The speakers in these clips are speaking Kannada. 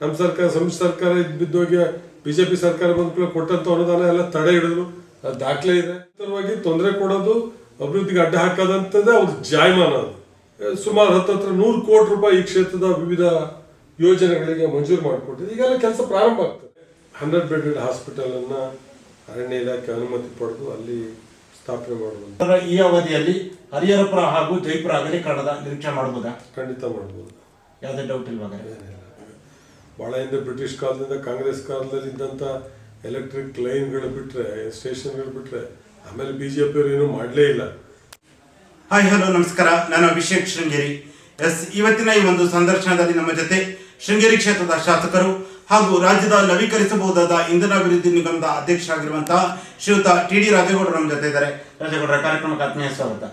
ನಮ್ಮ ಸರ್ಕಾರ ಸಮ್ಮಿಶ್ರ ಸರ್ಕಾರ ಇದ್ ಬಿದ್ದೋಗಿ ಪಿ ಸರ್ಕಾರ ಬಂದ ಕೂಡ ಕೊಟ್ಟಂತ ಅನುದಾನ ಎಲ್ಲ ತಡೆ ಹಿಡಿದ್ರು. ಅದು ದಾಖಲೆ ಇದೆ. ಅಂತರವಾಗಿ ತೊಂದರೆ ಕೊಡೋದು ಅಭಿವೃದ್ಧಿಗೆ ಅಡ್ಡ ಹಾಕೋದಂಥದ್ದೇ ಅವ್ರ ಜಾಯಮಾನ ಅದು. ಸುಮಾರು ಹತ್ತತ್ರ ನೂರು ಕೋಟಿ ರೂಪಾಯಿ ಈ ಕ್ಷೇತ್ರದ ವಿವಿಧ ಯೋಜನೆಗಳಿಗೆ ಮಂಜೂರು ಮಾಡಿಕೊಟ್ಟಿದೆ. ಈಗೆಲ್ಲ ಕೆಲಸ ಪ್ರಾರಂಭ ಆಗ್ತದೆ. ಹಂಡ್ರೆಡ್ ಬೆಡೆಡ್ ಹಾಸ್ಪಿಟಲನ್ನು ಅನ್ನ ಅರಣ್ಯ ಇಲಾಖೆ ಅನುಮತಿ ಪಡೆದು ಅಲ್ಲಿ ಸ್ಥಾಪನೆ ಮಾಡಬಹುದು ಈ ಅವಧಿಯಲ್ಲಿ ಹರಿಹರಪುರ ಹಾಗೂ ಜೈಪುರ ಅಗಲೀಕರಣದ ನಿರೀಕ್ಷೆ ಮಾಡಬಹುದಾ ಖಂಡಿತ ಮಾಡಬಹುದು ಯಾವುದೇ ಡೌಟ್ ಇಲ್ವಾಗ ಭಾಳ ಹಿಂದೆ ಬ್ರಿಟಿಷ್ ಕಾಲದಿಂದ ಕಾಂಗ್ರೆಸ್ ಕಾಲದಲ್ಲಿ ಇದ್ದಂಥ ಎಲೆಕ್ಟ್ರಿಕ್ ಲೈನ್ಗಳು ಬಿಟ್ಟರೆ ಸ್ಟೇಷನ್ಗಳು ಬಿಟ್ಟರೆ ಆಮೇಲೆ ಬಿ ಜೆ ಪಿಯವರು ಏನೂ ಮಾಡಲೇ ಇಲ್ಲ. ಹಾಯ್ ಹಲೋ ನಮಸ್ಕಾರ. ನಾನು ಅಭಿಷೇಕ್ ಶೃಂಗೇರಿ. ಎಸ್ ಇವತ್ತಿನ ಈ ಒಂದು ಸಂದರ್ಶನದಲ್ಲಿ ನಮ್ಮ ಜೊತೆ ಶೃಂಗೇರಿ ಕ್ಷೇತ್ರದ ಶಾಸಕರು ಹಾಗೂ ರಾಜ್ಯದ ನವೀಕರಿಸಬಹುದಾದ ಇಂಧನ ಅಭಿವೃದ್ಧಿ ನಿಗಮದ ಅಧ್ಯಕ್ಷ ಆಗಿರುವಂತಹ ಶ್ರೀಯುತ ಟಿ ಡಿ ರಾಜೇಗೌಡರು ನಮ್ಮ ಜೊತೆ ಇದ್ದಾರೆ. ರಾಜೇಗೌಡರ ಕಾರ್ಯಕ್ರಮಕ್ಕೆ ಆತ್ಮೀಯ ಸ್ವಾಗತ.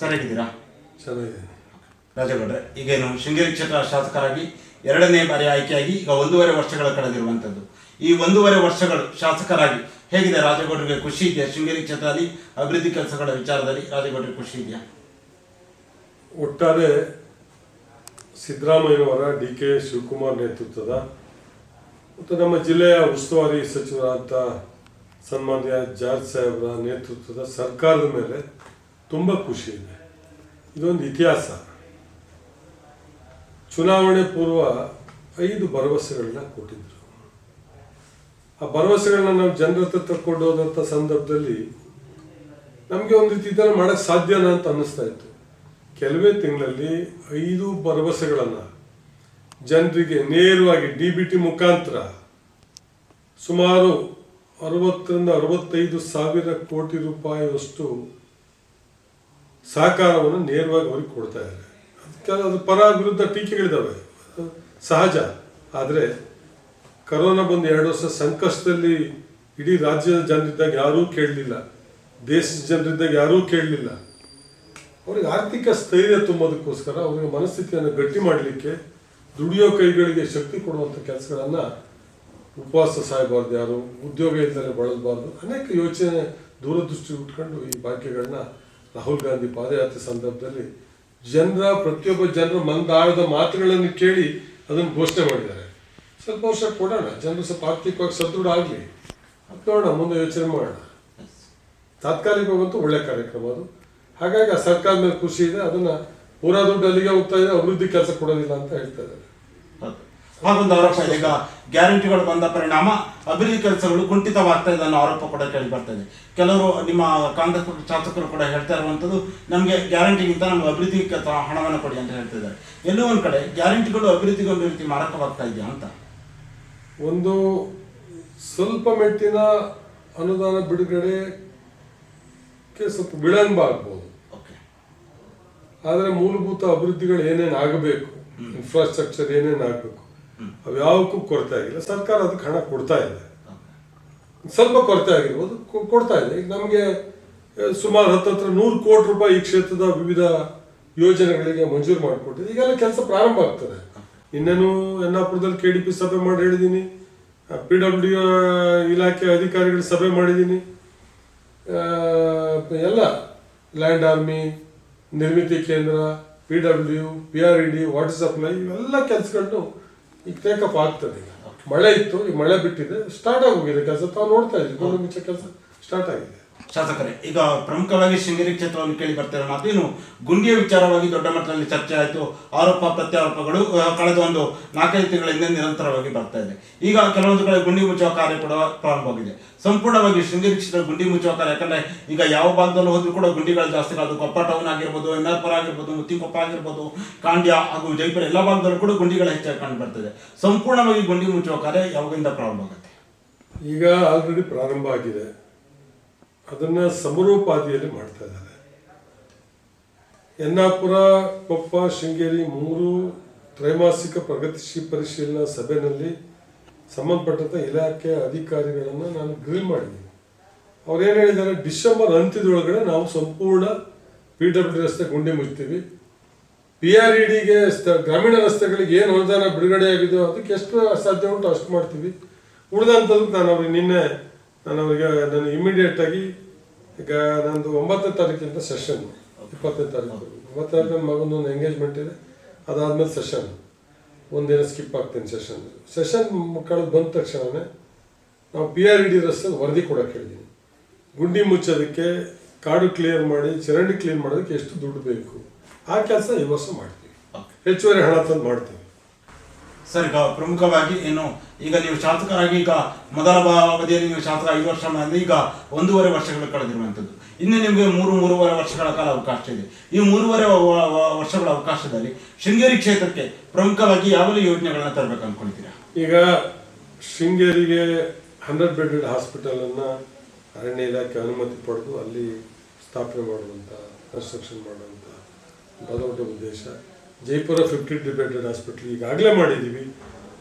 ಸರಿಯಾಗಿದ್ದೀರಾ? ಚೆನ್ನಾಗಿದೆ ರಾಜೇಗೌಡ್ರೆ ಈಗೇನು ಶೃಂಗೇರಿ ಕ್ಷೇತ್ರ ಶಾಸಕರಾಗಿ ಎರಡನೇ ಬಾರಿ ಆಯ್ಕೆಯಾಗಿ ಈಗ ಒಂದೂವರೆ ವರ್ಷಗಳ ಕಳೆದಿರುವಂಥದ್ದು. ಈ ಒಂದೂವರೆ ವರ್ಷಗಳು ಶಾಸಕರಾಗಿ ಹೇಗಿದೆ ರಾಜಗೌಡರಿಗೆ ಖುಷಿ ಇದೆಯಾ? ಶೃಂಗೇರಿ ಕ್ಷೇತ್ರದಲ್ಲಿ ಅಭಿವೃದ್ಧಿ ಕೆಲಸಗಳ ವಿಚಾರದಲ್ಲಿ ರಾಜಗೌಡರಿಗೆ ಖುಷಿ ಇದೆಯಾ? ಒಟ್ಟಾರೆ ಸಿದ್ದರಾಮಯ್ಯನವರ ಡಿ ಕೆ ಶಿವಕುಮಾರ್ ನೇತೃತ್ವದ ಮತ್ತು ನಮ್ಮ ಜಿಲ್ಲೆಯ ಉಸ್ತುವಾರಿ ಸಚಿವರಾದ ಸನ್ಮಾನ್ಯ ಜಾರ್ಜ್ ಸಾಹೇಬರ ನೇತೃತ್ವದ ಸರ್ಕಾರದ ಮೇಲೆ ತುಂಬ ಖುಷಿ ಇದೆ. ಇದೊಂದು ಇತಿಹಾಸ. ಚುನಾವಣೆ ಪೂರ್ವ ಐದು ಭರವಸೆಗಳನ್ನ ಕೊಟ್ಟಿದ್ರು. ಆ ಭರವಸೆಗಳನ್ನ ನಾವು ಜನರ ಹತ್ರ ತಕ್ಕೊಂಡು ಹೋದಂಥ ಸಂದರ್ಭದಲ್ಲಿ ನಮಗೆ ಒಂದು ರೀತಿ ಇದನ್ನು ಮಾಡೋಕ್ಕೆ ಸಾಧ್ಯನಾ ಅಂತ ಅನ್ನಿಸ್ತಾ ಇತ್ತು. ಕೆಲವೇ ತಿಂಗಳಲ್ಲಿ ಐದು ಭರವಸೆಗಳನ್ನು ಜನರಿಗೆ ನೇರವಾಗಿ ಡಿ ಬಿ ಟಿ ಮುಖಾಂತರ ಸುಮಾರು ಅರವತ್ತರಿಂದ ಅರವತ್ತೈದು ಸಾವಿರ ಕೋಟಿ ರೂಪಾಯಿಯಷ್ಟು ಸಹಕಾರವನ್ನು ನೇರವಾಗಿ ಅವ್ರಿಗೆ ಕೊಡ್ತಾ ಇದ್ದಾರೆ. ಅದು ಪರ ವಿರುದ್ಧ ಟೀಕೆಗಳಿದ್ದಾವೆ ಸಹಜ. ಆದರೆ ಕರೋನಾ ಬಂದು ಎರಡು ವರ್ಷ ಸಂಕಷ್ಟದಲ್ಲಿ ಇಡೀ ರಾಜ್ಯದ ಜನರಿದ್ದಾಗ ಯಾರೂ ಕೇಳಲಿಲ್ಲ. ದೇಶದ ಜನರಿದ್ದಾಗ ಯಾರೂ ಕೇಳಲಿಲ್ಲ. ಅವ್ರಿಗೆ ಆರ್ಥಿಕ ಸ್ಥೈರ್ಯ ತುಂಬೋದಕ್ಕೋಸ್ಕರ ಅವರಿಗೆ ಮನಸ್ಥಿತಿಯನ್ನು ಗಟ್ಟಿ ಮಾಡಲಿಕ್ಕೆ ದುಡಿಯೋ ಕೈಗಳಿಗೆ ಶಕ್ತಿ ಕೊಡುವಂಥ ಕೆಲಸಗಳನ್ನು ಉಪವಾಸ ಸಾಯಬಾರ್ದು ಯಾರು, ಉದ್ಯೋಗ ಇಲ್ಲದೆ ಬಳಸಬಾರ್ದು ಅನೇಕ ಯೋಚನೆ ದೂರದೃಷ್ಟಿ ಉಟ್ಕೊಂಡು ಈ ಭಾಗ್ಯಗಳನ್ನ ರಾಹುಲ್ ಗಾಂಧಿ ಪಾದಯಾತ್ರೆ ಸಂದರ್ಭದಲ್ಲಿ ಜನರ, ಪ್ರತಿಯೊಬ್ಬ ಜನರ ಮಂದಾಳದ ಮಾತುಗಳನ್ನು ಕೇಳಿ ಅದನ್ನು ಘೋಷಣೆ ಮಾಡಿದ್ದಾರೆ. ಸ್ವಲ್ಪ ವರ್ಷ ಕೊಡೋಣ, ಜನರು ಸ್ವಲ್ಪ ಆರ್ಥಿಕವಾಗಿ ಸದೃಢ ಆಗಲಿ. ನೋಡೋಣ, ಮುಂದೆ ಯೋಚನೆ ಮಾಡೋಣ. ತಾತ್ಕಾಲಿಕವಾಗಂತೂ ಒಳ್ಳೆ ಕಾರ್ಯಕ್ರಮ ಅದು. ಹಾಗಾಗಿ ಆ ಸರ್ಕಾರದ ಮೇಲೆ ಖುಷಿ ಇದೆ, ಅದನ್ನು ಪೂರಾ ದುಡ್ಡು ಅಲ್ಲಿಗೆ ಹೋಗ್ತಾ ಇದೆ, ಅಭಿವೃದ್ಧಿ ಕೆಲಸ ಕೊಡೋದಿಲ್ಲ ಅಂತ ಹೇಳ್ತಾ ಇದ್ದಾರೆ. ಹಾಗೊಂದು ಆರೋಪ ಇದೆ. ಈಗ ಗ್ಯಾರಂಟಿಗಳು ಬಂದ ಪರಿಣಾಮ ಅಭಿವೃದ್ಧಿ ಕೆಲಸಗಳು ಕುಂಠಿತವಾಗ್ತಾ ಇದೆ ಅನ್ನೋ ಆರೋಪ ಕೂಡ ಕೇಳಿ ಬರ್ತಾ ಇದೆ. ಕೆಲವರು ನಿಮ್ಮ ಕಾಂಗ್ರೆಸ್ ಶಾಸಕರು ಕೂಡ ಹೇಳ್ತಾ ಇರುವಂಥದ್ದು ನಮಗೆ ಗ್ಯಾರಂಟಿಗಿಂತ ನಮ್ಗೆ ಅಭಿವೃದ್ಧಿ ಹಣವನ್ನು ಕೊಡಿ ಅಂತ ಹೇಳ್ತಿದ್ದಾರೆ ಎಲ್ಲೋ ಒಂದು ಕಡೆ ಗ್ಯಾರಂಟಿಗಳು ಅಭಿವೃದ್ಧಿಗೆ ಒಂದು ರೀತಿ ಮಾರಕವಾಗ್ತಾ ಇದೆಯಾ ಅಂತ? ಒಂದು ಸ್ವಲ್ಪ ಮೆಟ್ಟಿನ ಅನುದಾನ ಬಿಡುಗಡೆಗೆ ಸ್ವಲ್ಪ ವಿಳಂಬ ಆಗ್ಬೋದು. ಓಕೆ. ಆದರೆ ಮೂಲಭೂತ ಅಭಿವೃದ್ಧಿಗಳು ಏನೇನು ಆಗಬೇಕು ಇನ್ಫ್ರಾಸ್ಟ್ರಕ್ಚರ್ ಏನೇನು ಆಗಬೇಕು ಅವ್ಯಾವಕ್ಕೂ ಕೊರತೆ ಆಗಿಲ್ಲ ಸರ್ಕಾರ ಅದಕ್ಕೆ ಹಣ ಕೊಡ್ತಾ ಇದೆ ಸ್ವಲ್ಪ ಕೊರತೆ ಆಗಿರ್ಬೋದು ಕೊಡ್ತಾ ಇದೆ ಈಗ ನಮಗೆ ಸುಮಾರು ಹತ್ತತ್ರ ನೂರು ಕೋಟಿ ರೂಪಾಯಿ ಈ ಕ್ಷೇತ್ರದ ವಿವಿಧ ಯೋಜನೆಗಳಿಗೆ ಮಂಜೂರು ಮಾಡಿಕೊಟ್ಟಿದೆ. ಈಗೆಲ್ಲ ಕೆಲಸ ಪ್ರಾರಂಭ ಆಗ್ತದೆ. ಇನ್ನೇನು ಯನ್ನಾಪುರದಲ್ಲಿ ಕೆ ಡಿ ಪಿ ಸಭೆ ಮಾಡಿ ಹೇಳಿದ್ದೀನಿ ಪಿ ಡಬ್ಲ್ಯೂ ಇಲಾಖೆ ಅಧಿಕಾರಿಗಳ ಸಭೆ ಮಾಡಿದ್ದೀನಿ ಎಲ್ಲ ಲ್ಯಾಂಡ್ ಆರ್ಮಿ, ನಿರ್ಮಿತಿ ಕೇಂದ್ರ P W P R E D water supply, ಇವೆಲ್ಲ ಕೆಲಸಗಳನ್ನು ಈಗ ಟೇಕಪ್ ಆಗ್ತದೆ ಈಗ. ಮಳೆ ಇತ್ತು, ಈಗ ಮಳೆ ಬಿಟ್ಟಿದೆ ಸ್ಟಾರ್ಟ್ ಆಗೋಗಿದೆ ಕೆಲಸ. ತಾವು ನೋಡ್ತಾ ಇದ್ದೀವಿ ಮುಂಚೆ ಕೆಲಸ ಸ್ಟಾರ್ಟ್ ಆಗಿದೆ. ಶಾಸಕರೇ, ಈಗ ಪ್ರಮುಖವಾಗಿ ಶೃಂಗೇರಿ ಕ್ಷೇತ್ರವನ್ನು ಕೇಳಿ ಬರ್ತಾ ಇರೋ ಮಾತು ಏನು ಗುಂಡಿಯ ವಿಚಾರವಾಗಿ ದೊಡ್ಡ ಮಟ್ಟದಲ್ಲಿ ಚರ್ಚೆ ಆಯಿತು, ಆರೋಪ, ಪ್ರತ್ಯಾರೋಪಗಳು ಕಳೆದ ಒಂದು ನಾಲ್ಕೈದು ತಿಂಗಳಿಂದ ನಿರಂತರವಾಗಿ ಬರ್ತಾ ಇದೆ. ಈಗ ಕೆಲವೊಂದು ಕಡೆ ಗುಂಡಿ ಮುಚ್ಚುವ ಕಾರ್ಯ ಕೂಡ ಪ್ರಾರಂಭವಾಗಿದೆ. ಸಂಪೂರ್ಣವಾಗಿ ಶೃಂಗೇರಿ ಕ್ಷೇತ್ರ ಗುಂಡಿ ಮುಚ್ಚುವ ಕಾರ್ಯ, ಯಾಕಂದರೆ ಈಗ ಯಾವ ಭಾಗದಲ್ಲೂ ಹೋದ್ರೂ ಕೂಡ ಗುಂಡಿಗಳು ಜಾಸ್ತಿ ಕಾದು ಕೊಪ್ಪ ಟೌನ್ ಆಗಿರ್ಬೋದು ಎನ್ನಾರ್ಪುರ ಆಗಿರ್ಬೋದು, ಮುತ್ತಿಕೊಪ್ಪ ಆಗಿರ್ಬೋದು, ಕಾಂಡ್ಯ ಹಾಗೂ ಜೈಪುರ ಎಲ್ಲ ಭಾಗದಲ್ಲೂ ಕೂಡ ಗುಂಡಿಗಳು ಹೆಚ್ಚಾಗಿ ಕಂಡು ಬರ್ತಿದೆ ಸಂಪೂರ್ಣವಾಗಿ ಗುಂಡಿ ಮುಚ್ಚುವ ಕಾರ್ಯ ಯಾವಾಗಿಂದ ಪ್ರಾರಂಭ ಆಗುತ್ತೆ ಈಗ ಆಲ್ರೆಡಿ ಪ್ರಾರಂಭ ಆಗಿದೆ. ಅದನ್ನ ಸಮರೋಪಾದಿಯಲ್ಲಿ ಮಾಡ್ತಾ ಇದ್ದಾರೆ. ಯನ್ನಾಪುರ ಕೊಪ್ಪ, ಶೃಂಗೇರಿ ಮೂರು ತ್ರೈಮಾಸಿಕ ಪ್ರಗತಿಶೀಲ ಪರಿಶೀಲನಾ ಸಭೆಯಲ್ಲಿ ಸಂಬಂಧಪಟ್ಟಂಥ ಇಲಾಖೆಯ ಅಧಿಕಾರಿಗಳನ್ನು ನಾನು ಗ್ರಿಲ್ ಮಾಡಿದ್ದೀನಿ. ಅವ್ರು ಏನು ಹೇಳಿದ್ದಾರೆ, ಡಿಸೆಂಬರ್ ಅಂತ್ಯದೊಳಗಡೆ ನಾವು ಸಂಪೂರ್ಣ ಪಿ ಡಬ್ಲ್ಯೂ ರಸ್ತೆ ಗುಂಡಿ ಮುಚ್ತೀವಿ. ಪಿ ಆರ್ ಇ ಡಿಗೆ ಗ್ರಾಮೀಣ ರಸ್ತೆಗಳಿಗೆ ಏನು ಅನುದಾನ ಬಿಡುಗಡೆ ಆಗಿದೆಯೋ ಅದಕ್ಕೆ ಎಷ್ಟು ಸಾಧ್ಯ ಉಂಟು ಅಷ್ಟು ಮಾಡ್ತೀವಿ. ಉಳಿದಂಥದ್ದು ನಾನು ಅವ್ರಿಗೆ ನಿನ್ನೆ ನಾನು ಅವರಿಗೆ ನಾನು ಇಮಿಡಿಯೇಟ್ ಆಗಿ ಈಗ ನಂದು ಒಂಬತ್ತನೇ ತಾರೀಕಿಂದ ಸೆಷನ್ ಇಪ್ಪತ್ತನೇ ತಾರೀಕು. ಒಂಬತ್ತನೇ ತಾರೀಕು ನನ್ನ ಮಗನೊಂದು ಎಂಗೇಜ್ಮೆಂಟ್ ಇದೆ. ಅದಾದ್ಮೇಲೆ ಸೆಷನ್ ಒಂದಿನ ಸ್ಕಿಪ್ ಆಗ್ತೀನಿ ಸೆಷನ್ ಸೆಷನ್ ಕಳೆದು ಬಂದ ತಕ್ಷಣವೇ ನಾವು ಪಿ ಆರ್ ಇ ಡಿ ರಸ್ತೆ ವರದಿ ಕೊಡೋಕೆ ಹೇಳಿದ್ದೀನಿ ಗುಂಡಿ ಮುಚ್ಚೋದಕ್ಕೆ ಕಾಡು ಕ್ಲಿಯರ್ ಮಾಡಿ ಚರಂಡಿ ಕ್ಲೀನ್ ಮಾಡೋದಕ್ಕೆ ಎಷ್ಟು ದುಡ್ಡು ಬೇಕು? ಆ ಕೆಲಸ ಈ ವರ್ಷ ಮಾಡ್ತೀವಿ. ಹೆಚ್ಚುವರಿ ಹಣ ತಂದು ಮಾಡ್ತೀವಿ. ಸರ್ ಪ್ರಮುಖವಾಗಿ ಏನು? ಈಗ ನೀವು ಶಾಸಕರಾಗಿ, ಈಗ ಮೊದಲ ಅವಧಿಯಲ್ಲಿ ನೀವು ಶಾಸಕ ಐದು ವರ್ಷ ಈಗ ಒಂದೂವರೆ ವರ್ಷಗಳು ಕಳೆದಿರುವಂಥದ್ದು. ಇನ್ನು ನಿಮಗೆ ಮೂರು, ಮೂರುವರೆ ವರ್ಷಗಳ ಕಾಲ ಅವಕಾಶ ಇದೆ. ಈ ಮೂರುವರೆ ವರ್ಷಗಳ ಅವಕಾಶದಲ್ಲಿ ಶೃಂಗೇರಿ ಕ್ಷೇತ್ರಕ್ಕೆ ಪ್ರಮುಖವಾಗಿ ಯಾವೆಲ್ಲ ಯೋಜನೆಗಳನ್ನ ತರಬೇಕು ಅನ್ಕೊಳ್ತೀರಾ ಈಗ ಶೃಂಗೇರಿಗೆ ಹಂಡ್ರೆಡ್ ಬೆಡೆಡ್ ಹಾಸ್ಪಿಟಲನ್ನು ಅರಣ್ಯ ಇಲಾಖೆ ಅನುಮತಿ ಪಡೆದು ಅಲ್ಲಿ ಸ್ಥಾಪನೆ ಮಾಡುವಂಥ, ಕನ್ಸ್ಟ್ರಕ್ಷನ್ ಮಾಡುವಂಥ ದೊಡ್ಡ ಉದ್ದೇಶ. ಜೈಪುರ ಫಿಫ್ಟಿ ಬೆಡೆಡ್ ಹಾಸ್ಪಿಟ್ಲ್ ಈಗಾಗಲೇ ಮಾಡಿದ್ದೀವಿ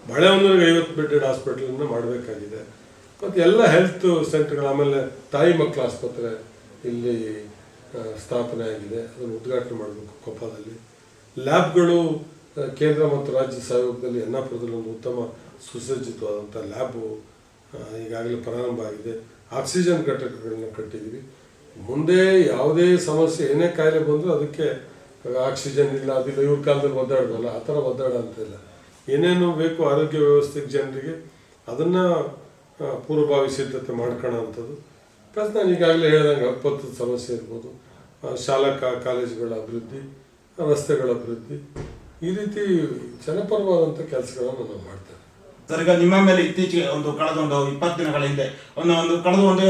ಬಾಳೆಹೊನ್ನೂರಿಗೆ ಐವತ್ತು ಬೆಡೆಡ್ ಹಾಸ್ಪಿಟ್ಲನ್ನು ಮಾಡಬೇಕಾಗಿದೆ. ಮತ್ತು ಎಲ್ಲ ಹೆಲ್ತ್ ಸೆಂಟರ್ಗಳು ಆಮೇಲೆ ತಾಯಿ ಮಕ್ಕಳ ಆಸ್ಪತ್ರೆ ಇಲ್ಲಿ ಸ್ಥಾಪನೆ ಆಗಿದೆ. ಅದನ್ನು ಉದ್ಘಾಟನೆ ಮಾಡಬೇಕು ಕೊಪ್ಪದಲ್ಲಿ ಲ್ಯಾಬ್ಗಳು ಕೇಂದ್ರ ಮತ್ತು ರಾಜ್ಯ ಸಹಯೋಗದಲ್ಲಿ ಯನ್ನಾಪುರದಲ್ಲಿ ಒಂದು ಉತ್ತಮ ಸುಸಜ್ಜಿತವಾದಂಥ ಲ್ಯಾಬು ಈಗಾಗಲೇ ಪ್ರಾರಂಭ ಆಗಿದೆ. ಆಕ್ಸಿಜನ್ ಘಟಕಗಳನ್ನು ಕಟ್ಟಿದ್ದೀವಿ ಮುಂದೆ ಯಾವುದೇ ಸಮಸ್ಯೆ ಏನೇ ಕಾಯಿಲೆ ಬಂದರೂ ಅದಕ್ಕೆ ಆಕ್ಸಿಜನ್ ಇಲ್ಲ, ಅದಿಲ್ಲ, ಇವ್ರ ಕಾಲದಲ್ಲಿ ಒದ್ದಾಡೋದಲ್ಲ, ಆ ಥರ ಒದ್ದಾಡ ಅಂತಿಲ್ಲ ಏನೇನು ಬೇಕು ಆರೋಗ್ಯ ವ್ಯವಸ್ಥೆಗೆ ಜನರಿಗೆ ಅದನ್ನು ಪೂರ್ವಭಾವಿ ಸಿದ್ಧತೆ ಮಾಡ್ಕೊಳ್ಳೋ ಅಂಥದ್ದು ಪ್ಲಸ್ ನಾನು ಈಗಾಗಲೇ ಹೇಳ್ದಂಗೆ ಅಪ್ಪತ್ತದ ಸಮಸ್ಯೆ ಇರ್ಬೋದು. ಶಾಲಾ ಕಾಲೇಜುಗಳ ಅಭಿವೃದ್ಧಿ, ರಸ್ತೆಗಳ ಅಭಿವೃದ್ಧಿ, ಈ ರೀತಿ ಜನಪರವಾದಂಥ ಕೆಲಸಗಳನ್ನು ನಾವು ಮಾಡ್ತೇವೆ. ಸರ್, ಈಗ ನಿಮ್ಮ ಮೇಲೆ ಇತ್ತೀಚೆಗೆ ಒಂದು ಕಳೆದ ಒಂದು ಇಪ್ಪತ್ತು ದಿನಗಳ ಹಿಂದೆ ಒಂದು ಒಂದು ಕಳೆದ ಒಂದು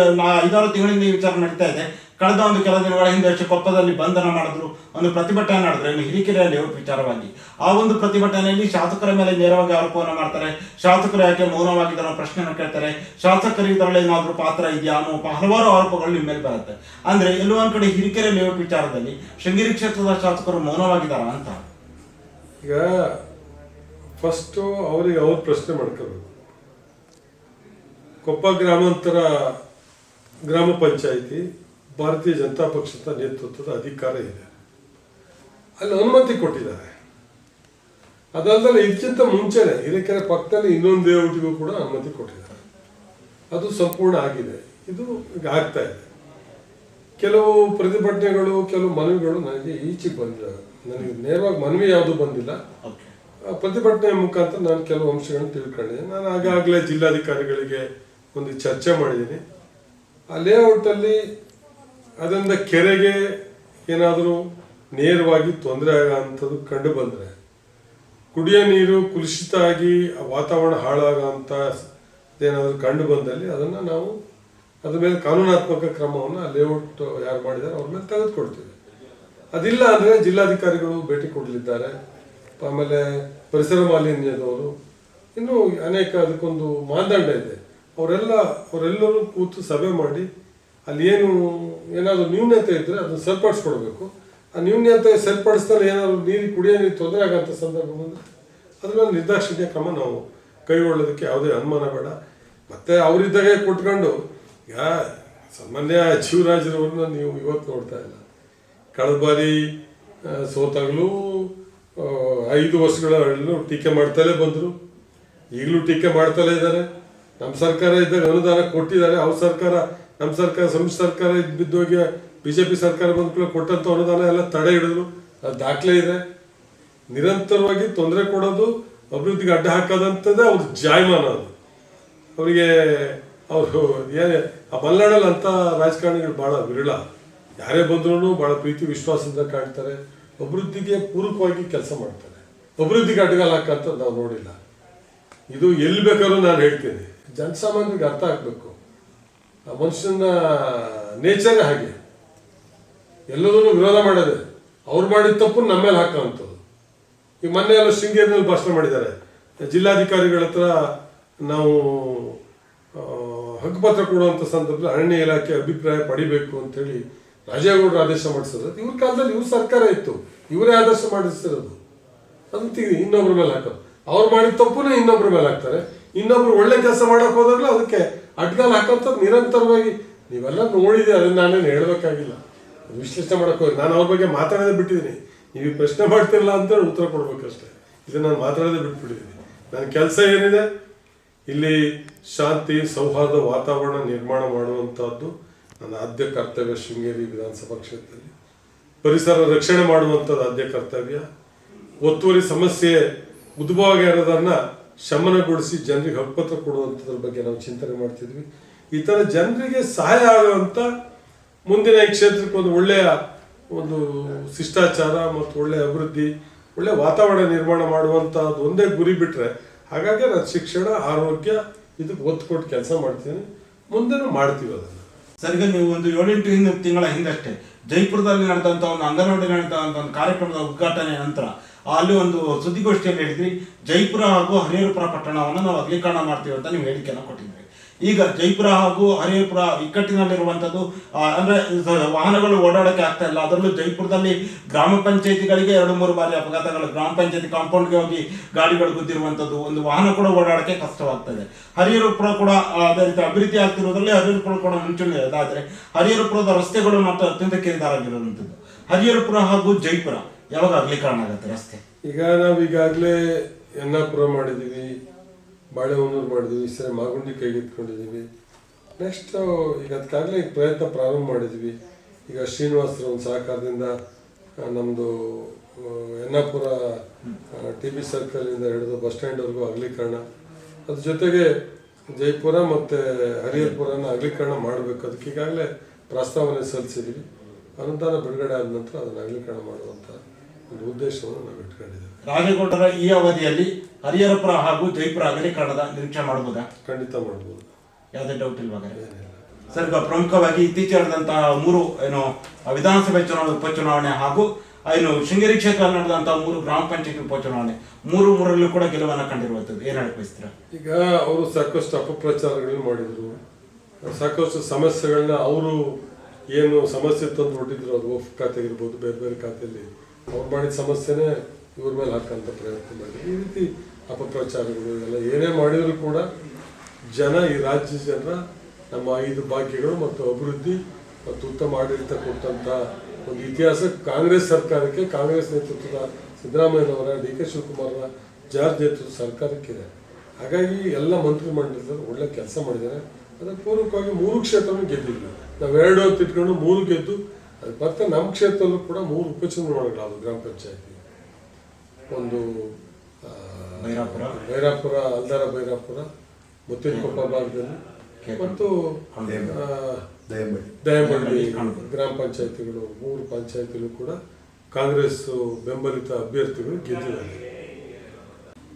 ಐದಾರು ತಿಂಗಳಿಂದ ವಿಚಾರ ನಡೀತಾ ಇದೆ. ಕಳೆದ ಒಂದು ಕೆಲ ದಿನಗಳ ಹಿಂದೆ ಹೆಚ್ಚು ಕೊಪ್ಪದಲ್ಲಿ ಬಂಧನ ಮಾಡಿದ್ರು, ಒಂದು ಪ್ರತಿಭಟನೆ ಮಾಡಿದ್ರು ಇನ್ನು ಹಿರಿಕೆರೆಯಲ್ಲಿ ವಿಚಾರವಾಗಿ, ಆ ಒಂದು ಪ್ರತಿಭಟನೆಯಲ್ಲಿ ಶಾಸಕರ ಮೇಲೆ ನೇರವಾಗಿ ಆರೋಪವನ್ನು ಮಾಡ್ತಾರೆ. ಶಾಸಕರು ಯಾಕೆ ಮೌನವಾಗಿದ್ದಾರೆ ಪ್ರಶ್ನೆಯನ್ನು ಕೇಳ್ತಾರೆ. ಶಾಸಕರು ಇದರಲ್ಲಿ ಏನಾದರೂ ಪಾತ್ರ ಇದೆಯಾ ಅನ್ನೋ ಹಲವಾರು ಆರೋಪಗಳು ನಿಮ್ಮ ಮೇಲೆ ಬರುತ್ತೆ. ಅಂದ್ರೆ ಎಲ್ಲೋ ಒಂದ್ ಕಡೆ ಹಿರಿಕೆರೆ ಲೇಔಟ್ ವಿಚಾರದಲ್ಲಿ ಶೃಂಗೇರಿ ಕ್ಷೇತ್ರದ ಶಾಸಕರು ಮೌನವಾಗಿದ್ದಾರ ಅಂತ. ಈಗ ಫಸ್ಟು ಅವರಿಗೆ ಅವ್ರು ಪ್ರಶ್ನೆ ಮಾಡ್ಕೋಬೇಕು. ಕೊಪ್ಪ ಗ್ರಾಮಾಂತರ ಗ್ರಾಮ ಪಂಚಾಯಿತಿ ಭಾರತೀಯ ಜನತಾ ಪಕ್ಷದ ನೇತೃತ್ವದ ಅಧಿಕಾರ ಇದೆ. ಅಲ್ಲಿ ಅನುಮತಿ ಕೊಟ್ಟಿದ್ದಾರೆ. ಅದಲ್ಲದೆ ಇದಕ್ಕಿಂತ ಮುಂಚೆನೆ ಇದಕ್ಕೆ ಪಕ್ಕದಲ್ಲಿ ಇನ್ನೊಂದು ದೇವಟಿಗೂ ಕೂಡ ಅನುಮತಿ ಕೊಟ್ಟಿದ್ದಾರೆ. ಅದು ಸಂಪೂರ್ಣ ಆಗಿದೆ. ಇದು ಈಗ ಆಗ್ತಾ ಇದೆ. ಕೆಲವು ಪ್ರತಿಭಟನೆಗಳು ಕೆಲವು ಮನವಿಗಳು ನನಗೆ ಈಚೆಗೆ ಬಂದಿಲ್ಲ ನನಗೆ ನೇರವಾಗಿ ಮನವಿ ಯಾವುದು ಬಂದಿಲ್ಲ. ಪ್ರತಿಭಟನೆ ಮುಖಾಂತರ ನಾನು ಕೆಲವು ಅಂಶಗಳನ್ನು ತಿಳ್ಕೊಂಡಿದ್ದೀನಿ ನಾನು ಆಗಾಗಲೇ ಜಿಲ್ಲಾಧಿಕಾರಿಗಳಿಗೆ ಒಂದು ಚರ್ಚೆ ಮಾಡಿದ್ದೀನಿ. ಆ ಲೇಔಟಲ್ಲಿ ಅದರಿಂದ ಕೆರೆಗೆ ಏನಾದರೂ ನೇರವಾಗಿ ತೊಂದರೆ ಆಗೋಂಥದ್ದು ಕಂಡು ಬಂದರೆ, ಕುಡಿಯೋ ನೀರು ಕುಲುಷಿತ ಆಗಿ ವಾತಾವರಣ ಹಾಳಾಗೋಂಥ ಏನಾದರೂ ಕಂಡು ಬಂದಲ್ಲಿ ಅದನ್ನು ನಾವು ಅದ್ರ ಮೇಲೆ ಕಾನೂನಾತ್ಮಕ ಕ್ರಮವನ್ನು ಲೇಔಟ್ ಯಾರು ಮಾಡಿದ್ದಾರೆ ಅವ್ರ ಮೇಲೆ ತೆಗೆದುಕೊಡ್ತೀವಿ ಅದಿಲ್ಲ ಅಂದರೆ ಜಿಲ್ಲಾಧಿಕಾರಿಗಳು ಭೇಟಿ ಕೊಡಲಿದ್ದಾರೆ. ಆಮೇಲೆ ಪರಿಸರ ಮಾಲಿನ್ಯದವರು, ಇನ್ನೂ ಅನೇಕ ಅದಕ್ಕೊಂದು ಮಾನದಂಡ ಇದೆ. ಅವರೆಲ್ಲ, ಅವರೆಲ್ಲರೂ ಕೂತು ಸಭೆ ಮಾಡಿ ಅಲ್ಲಿ ಏನು ಏನಾದರೂ ನ್ಯೂನತೆ ಇದ್ದರೆ ಅದನ್ನು ಸರಿಪಡಿಸ್ಕೊಡ್ಬೇಕು. ಆ ನ್ಯೂನತೆ ಸರಿಪಡಿಸ್ದಲ್ಲಿ ಏನಾದರೂ ನೀರು ಕುಡಿಯೋ ನೀರು ತೊಂದರೆ ಆಗೋಂಥ ಸಂದರ್ಭ ಬಂದರೆ ಅದ್ರ ಮೇಲೆ ನಿರ್ದಾಕ್ಷಿಣ್ಯ ಕ್ರಮ ನಾವು ಕೈಗೊಳ್ಳೋದಕ್ಕೆ ಯಾವುದೇ ಅನುಮಾನ ಬೇಡ. ಮತ್ತೆ ಅವರಿದ್ದಾಗೆ ಕೊಟ್ಕೊಂಡು ಈಗ ಸಾಮಾನ್ಯ ಶಿವರಾಜರವ್ರನ್ನ ನೀವು ಇವತ್ತು ನೋಡ್ತಾ ಇಲ್ಲ. ಕಳೆದ ಬಾರಿ ಸೋತಾಗಲೂ ಐದು ವರ್ಷಗಳಲ್ಲೂ ಟೀಕೆ ಮಾಡ್ತಲೇ ಬಂದರು. ಈಗಲೂ ಟೀಕೆ ಮಾಡ್ತಲೇ ಇದ್ದಾರೆ. ನಮ್ಮ ಸರ್ಕಾರ ಇದ್ದಾಗ ಅನುದಾನ ಕೊಟ್ಟಿದ್ದಾರೆ. ಅವ್ರ ಸರ್ಕಾರ ನಮ್ಮ ಸರ್ಕಾರ, ಸಮ್ಮಿಶ್ರ ಸರ್ಕಾರ ಬಿದ್ದೋಗಿ ಬಿ ಜೆ ಪಿ ಸರ್ಕಾರ ಬಂದ ಕೂಡ ಕೊಟ್ಟಂಥ ಅನುದಾನ ಎಲ್ಲ ತಡೆ ಹಿಡಿದ್ರು. ಅದು ದಾಖಲೆ ಇದೆ. ನಿರಂತರವಾಗಿ ತೊಂದರೆ ಕೊಡೋದು, ಅಭಿವೃದ್ಧಿಗೆ ಅಡ್ಡ ಹಾಕೋದಂಥದ್ದೇ ಅವ್ರ ಜಾಯಮಾನ ಅದು. ಅವರಿಗೆ ಅವರು ಏನೇ ಆ ಮಲೆನಾಡಲ್ಲಿ ಅಂಥ ರಾಜಕಾರಣಿಗಳು ಭಾಳ ವಿರಳ. ಯಾರೇ ಬಂದ್ರೂ ಭಾಳ ಪ್ರೀತಿ, ವಿಶ್ವಾಸದಿಂದ ಕಾಣ್ತಾರೆ. ಅಭಿವೃದ್ಧಿಗೆ ಪೂರಕವಾಗಿ ಕೆಲಸ ಮಾಡ್ತಾರೆ. ಅಭಿವೃದ್ಧಿಗೆ ಅಡ್ಡಗಾಲ ಹಾಕಂತ ನಾವು ನೋಡಿಲ್ಲ. ಇದು ಎಲ್ಲಿ ಬೇಕಾದ್ರೂ ನಾನು ಹೇಳ್ತೀನಿ. ಜನಸಾಮಾನ್ಯರಿಗೆ ಅರ್ಥ ಆಗಬೇಕು. ಮನುಷ್ಯನ ನೇಚರೇ ಹಾಗೆ. ಎಲ್ಲದನ್ನು ವಿರೋಧ ಮಾಡೋದೆ. ಅವ್ರು ಮಾಡಿದ ತಪ್ಪು ನಮ್ಮ ಮೇಲೆ ಹಾಕೋವಂಥದ್ದು. ಈಗ ಮೊನ್ನೆ ಎಲ್ಲ ಶೃಂಗೇರಿನಲ್ಲಿ ಭಾಷಣ ಮಾಡಿದ್ದಾರೆ. ಜಿಲ್ಲಾಧಿಕಾರಿಗಳ ಹತ್ರ ನಾವು ಹಕ್ಕುಪತ್ರ ಕೊಡುವಂಥ ಸಂದರ್ಭದಲ್ಲಿ ಅರಣ್ಯ ಇಲಾಖೆ ಅಭಿಪ್ರಾಯ ಪಡಿಬೇಕು ಅಂತೇಳಿ ರಾಜೇಗೌಡರು ಆದೇಶ ಮಾಡಿಸಿದ್ರು. ಇವ್ರ ಕಾಲದಲ್ಲಿ ಇವ್ರ ಸರ್ಕಾರ ಇತ್ತು. ಇವರೇ ಆದೇಶ ಮಾಡಿಸಿರೋದು. ಅಂತ ಇನ್ನೊಬ್ಬರ ಮೇಲೆ ಹಾಕೋದು. ಅವ್ರು ಮಾಡಿದ ತಪ್ಪುನೇ ಇನ್ನೊಬ್ರ ಮೇಲೆ ಹಾಕ್ತಾರೆ. ಇನ್ನೊಬ್ರು ಒಳ್ಳೆ ಕೆಲಸ ಮಾಡೋಕೆ ಹೋದಾಗಲೂ ಅದಕ್ಕೆ ಅಡ್ಗಾಲ್ ಹಾಕೋಂಥದ್ದು ನಿರಂತರವಾಗಿ ನೀವೆಲ್ಲ ನೋಡಿದೆ, ಅದನ್ನ ನಾನೇನು ಹೇಳಬೇಕಾಗಿಲ್ಲ. ವಿಶ್ಲೇಷಣೆ ಮಾಡಕ್ ಹೋಗಿ ನಾನು ಅವ್ರ ಬಗ್ಗೆ ಮಾತಾಡೋದೇ ಬಿಟ್ಟಿದ್ದೀನಿ. ನೀವು ಪ್ರಶ್ನೆ ಮಾಡ್ತಿರಲ್ಲ ಅಂತೇಳಿ ಉತ್ತರ ಕೊಡ್ಬೇಕಷ್ಟೇ. ಇದನ್ನು ನಾನು ಮಾತಾಡೋದೇ ಬಿಟ್ಬಿಟ್ಟಿದ್ದೀನಿ. ನನ್ನ ಕೆಲಸ ಏನಿದೆ? ಇಲ್ಲಿ ಶಾಂತಿ, ಸೌಹಾರ್ದ ವಾತಾವರಣ ನಿರ್ಮಾಣ ಮಾಡುವಂಥದ್ದು ನನ್ನ ಆದ್ಯ ಕರ್ತವ್ಯ ಶೃಂಗೇರಿ ವಿಧಾನಸಭಾ ಕ್ಷೇತ್ರದಲ್ಲಿ. ಪರಿಸರ ರಕ್ಷಣೆ ಮಾಡುವಂಥದ್ದು ಆದ್ಯ ಕರ್ತವ್ಯ. ಒತ್ತುವರಿ ಸಮಸ್ಯೆ ಉದ್ಭವ ಇರೋದನ್ನ ಶಮನಗೊಳಿಸಿ ಜನರಿಗೆ ಹಕ್ಕುಪತ್ರ ಕೊಡುವಂಥದ್ರ ಬಗ್ಗೆ ನಾವು ಚಿಂತನೆ ಮಾಡ್ತಿದ್ವಿ. ಈ ಥರ ಜನರಿಗೆ ಸಹಾಯ ಆಗುವಂಥ ಮುಂದಿನ ಈ ಕ್ಷೇತ್ರಕ್ಕೆ ಒಂದು ಒಳ್ಳೆಯ ಒಂದು ಶಿಷ್ಟಾಚಾರ ಮತ್ತು ಒಳ್ಳೆಯ ಅಭಿವೃದ್ಧಿ, ಒಳ್ಳೆಯ ವಾತಾವರಣ ನಿರ್ಮಾಣ ಮಾಡುವಂಥದ್ದು ಒಂದೇ ಗುರಿ ಬಿಟ್ಟರೆ ಹಾಗಾಗಿ ನಾನು ಶಿಕ್ಷಣ, ಆರೋಗ್ಯ ಇದಕ್ಕೆ ಒತ್ತು ಕೊಟ್ಟು ಕೆಲಸ ಮಾಡ್ತೀನಿ. ಮುಂದೆನೂ ಮಾಡ್ತೀವಿ ಅದನ್ನು. ಸರ್, ಈಗ ನೀವು ಒಂದು ಏಳೆಂಟು ಹಿಂದೆ ತಿಂಗಳ ಹಿಂದಷ್ಟೇ ಜೈಪುರದಲ್ಲಿ ನಡೆದಂಥ ಒಂದು ಅಂಗನವಾಡಿ ನಡೆದಂಥ ಒಂದು ಕಾರ್ಯಕ್ರಮದ ಉದ್ಘಾಟನೆ ನಂತರ ಅಲ್ಲಿ ಒಂದು ಸುದ್ದಿಗೋಷ್ಠಿಯಲ್ಲಿ ಹೇಳಿದ್ರಿ, ಜೈಪುರ ಹಾಗೂ ಹರಿಹರಪುರ ಪಟ್ಟಣವನ್ನು ನಾವು ಅಗಲೀಕರಣ ಮಾಡ್ತೀವಿ ಅಂತ ನೀವು ಹೇಳಿಕೆಯನ್ನು ಕೊಟ್ಟಿದ್ರಿ ಈಗ ಜೈಪುರ ಹಾಗೂ ಹರಿಹರಪುರ ಇಕ್ಕಟ್ಟಿನಲ್ಲಿರುವಂಥದ್ದು ಅಂದರೆ ವಾಹನಗಳು ಓಡಾಡಕ್ಕೆ ಆಗ್ತಾ ಇಲ್ಲ. ಅದರಲ್ಲೂ ಜೈಪುರದಲ್ಲಿ ಗ್ರಾಮ ಪಂಚಾಯತಿಗಳಿಗೆ ಎರಡು, ಮೂರು ಬಾರಿ ಅಪಘಾತಗಳು. ಗ್ರಾಮ ಪಂಚಾಯತಿ ಕಾಂಪೌಂಡ್ಗೆ ಹೋಗಿ ಗಾಡಿಗಳು ಗುದ್ದಿರುವಂಥದ್ದು. ಒಂದು ವಾಹನ ಕೂಡ ಓಡಾಡಕ್ಕೆ ಕಷ್ಟವಾಗ್ತದೆ ಹರಿಹರಪುರ ಕೂಡ ಅದೇ ರೀತಿ ಅಭಿವೃದ್ಧಿ ಆಗ್ತಿರೋದ್ರಲ್ಲಿ ಹರಿಹರಪುರ ಕೂಡ ಮುಂಚೂಣಿ ಅದಾದ್ರೆ, ಹರಿಹರಪುರದ ರಸ್ತೆಗಳು ಮಾತ್ರ ಅತ್ಯಂತ ಕಿರಿದಾರಾಗಿರುವಂಥದ್ದು. ಹರಿಹರಪುರ ಹಾಗೂ ಜೈಪುರ. ಯಾವಾಗ ಅಗಲೀಕರಣ ಆಗುತ್ತೆ ರಸ್ತೆ ಈಗ ನಾವು ಈಗಾಗಲೇ ಯನ್ನಾಪುರ ಮಾಡಿದ್ದೀವಿ ಬಾಳೆಹೊನ್ನೂರು ಮಾಡಿದ್ದೀವಿ ಸರಿ ಮಾಗುಂಡಿ ಕೈಗೆತ್ಕೊಂಡಿದ್ದೀವಿ ನೆಕ್ಸ್ಟ್ ಈಗ ಅದಕ್ಕಾಗಲೇ ಪ್ರಯತ್ನ ಪ್ರಾರಂಭ ಮಾಡಿದ್ವಿ. ಈಗ ಶ್ರೀನಿವಾಸರ ಒಂದು ಸಹಕಾರದಿಂದ ನಮ್ಮದು ಯನ್ನಾಪುರ ಟಿ ಬಿ ಸರ್ಕಲಿಂದ ಹಿಡಿದು ಬಸ್ ಸ್ಟ್ಯಾಂಡ್ವರೆಗೂ ಅಗಲೀಕರಣ. ಅದ್ರ ಜೊತೆಗೆ ಜೈಪುರ ಮತ್ತು ಹರಿಹರಪುರನ ಅಗಲೀಕರಣ ಮಾಡಬೇಕು. ಅದಕ್ಕೆ ಈಗಾಗಲೇ ಪ್ರಸ್ತಾವನೆ ಸಲ್ಲಿಸಿದ್ವಿ. ಅನುದಾನ ಬಿಡುಗಡೆ ಆದ ನಂತರ ಅದನ್ನು ಅಗಲೀಕರಣ ಮಾಡುವಂಥ ಉದ್ದೇಶವನ್ನು ನಾವು ಇಟ್ಕೊಂಡಿದ್ದೇವೆ. ರಾಜೇಗೌಡರ ಈ ಅವಧಿಯಲ್ಲಿ ಹರಿಹರಪುರ ಹಾಗೂ ಜೈಪುರ ಅಗಲೀಕರಣದ ನಿರೀಕ್ಷೆ ಮಾಡಬಹುದಾ ಖಂಡಿತ ಮಾಡಬಹುದು ಯಾವುದೇ ಡೌಟ್ ಇಲ್ವಾಗ ಸರ್ ಈಗ ಪ್ರಮುಖವಾಗಿ ಇತ್ತೀಚೆಗೆ ನಡೆದಂತಹ ಮೂರು ಏನು ವಿಧಾನಸಭೆ ಚುನಾವಣೆ ಉಪಚುನಾವಣೆ ಹಾಗೂ ಏನು ಶೃಂಗೇರಿ ಕ್ಷೇತ್ರ ನಡೆದಂತಹ ಮೂರು ಗ್ರಾಮ ಪಂಚಾಯತ್ ಉಪಚುನಾವಣೆ ಮೂರು ಮೂರಲ್ಲೂ ಕೂಡ ಗೆಲುವನ್ನು ಕಂಡಿರುವಂತದ್ದು ಏನು ಹೇಳಕ್ ಬಯಸ್ತೀರಾ ಈಗ ಅವರು ಸಾಕಷ್ಟು ಅಪಪ್ರಚಾರಗಳನ್ನ ಮಾಡಿದ್ರು. ಸಾಕಷ್ಟು ಸಮಸ್ಯೆಗಳನ್ನ ಅವರು ಏನು ಸಮಸ್ಯೆ ತಂದು ಹೊಟ್ಟಿದ್ರು ಅದು ಓಫ್ ಖಾತೆ ಇರ್ಬೋದು ಬೇರೆ ಬೇರೆ ಖಾತೆಯಲ್ಲಿ. ಅವ್ರು ಮಾಡಿದ ಸಮಸ್ಯೆನೇ ಇವ್ರ ಮೇಲೆ ಹಾಕೋಂಥ ಪ್ರಯತ್ನ ಮಾಡಿದ್ರು. ಈ ರೀತಿ ಅಪಪ್ರಚಾರಗಳು ಎಲ್ಲ ಏನೇ ಮಾಡಿದರೂ ಕೂಡ ಜನ, ಈ ರಾಜ್ಯ ಜನರ ನಮ್ಮ ಐದು ಭಾಗ್ಯಗಳು ಮತ್ತು ಅಭಿವೃದ್ಧಿ ಮತ್ತು ಉತ್ತಮ ಆಡಳಿತ ಕೊಟ್ಟಂತ ಒಂದು ಇತಿಹಾಸ ಕಾಂಗ್ರೆಸ್ ಸರ್ಕಾರಕ್ಕೆ, ಕಾಂಗ್ರೆಸ್ ನೇತೃತ್ವದ ಸಿದ್ದರಾಮಯ್ಯನವರ, ಡಿ ಕೆ ಶಿವಕುಮಾರ್ನ ಜಾರ್ಜ್ ನೇತೃತ್ವದ ಸರ್ಕಾರಕ್ಕಿದೆ. ಹಾಗಾಗಿ ಎಲ್ಲ ಮಂತ್ರಿ ಮಂಡಲದವರು ಒಳ್ಳೆ ಕೆಲಸ ಮಾಡಿದ್ದಾರೆ. ಅದಕ್ಕೆ ಪೂರ್ವಕವಾಗಿ ಮೂರು ಕ್ಷೇತ್ರವನ್ನು ಗೆದ್ದಿಲ್ಲ. ನಾವು ಎರಡು ಹೊತ್ತು ಇಟ್ಕೊಂಡು ಮೂರು ಗೆದ್ದು ಅದು ಮತ್ತೆ ನಮ್ಮ ಕ್ಷೇತ್ರದಲ್ಲೂ ಕೂಡ ಮೂರು ಉಪಚುನಾವಣೆಗಳಾದವು ಗ್ರಾಮ ಪಂಚಾಯತಿ. ಒಂದು ಬೈರಾಪುರ. ಬೈರಾಪುರ ಅಲ್ದಾರ ಬೈರಾಪುರ ಮುತ್ತಿನಕೊಪ್ಪ ಭಾಗದಲ್ಲಿ ಮತ್ತು ದಯಮಂಡಿ ಗ್ರಾಮ ಪಂಚಾಯತಿಗಳು ಮೂರು ಪಂಚಾಯತಿಗಳು ಕೂಡ ಕಾಂಗ್ರೆಸ್ ಬೆಂಬಲಿತ ಅಭ್ಯರ್ಥಿಗಳು ಗೆದ್ದಿದ್ದಾರೆ.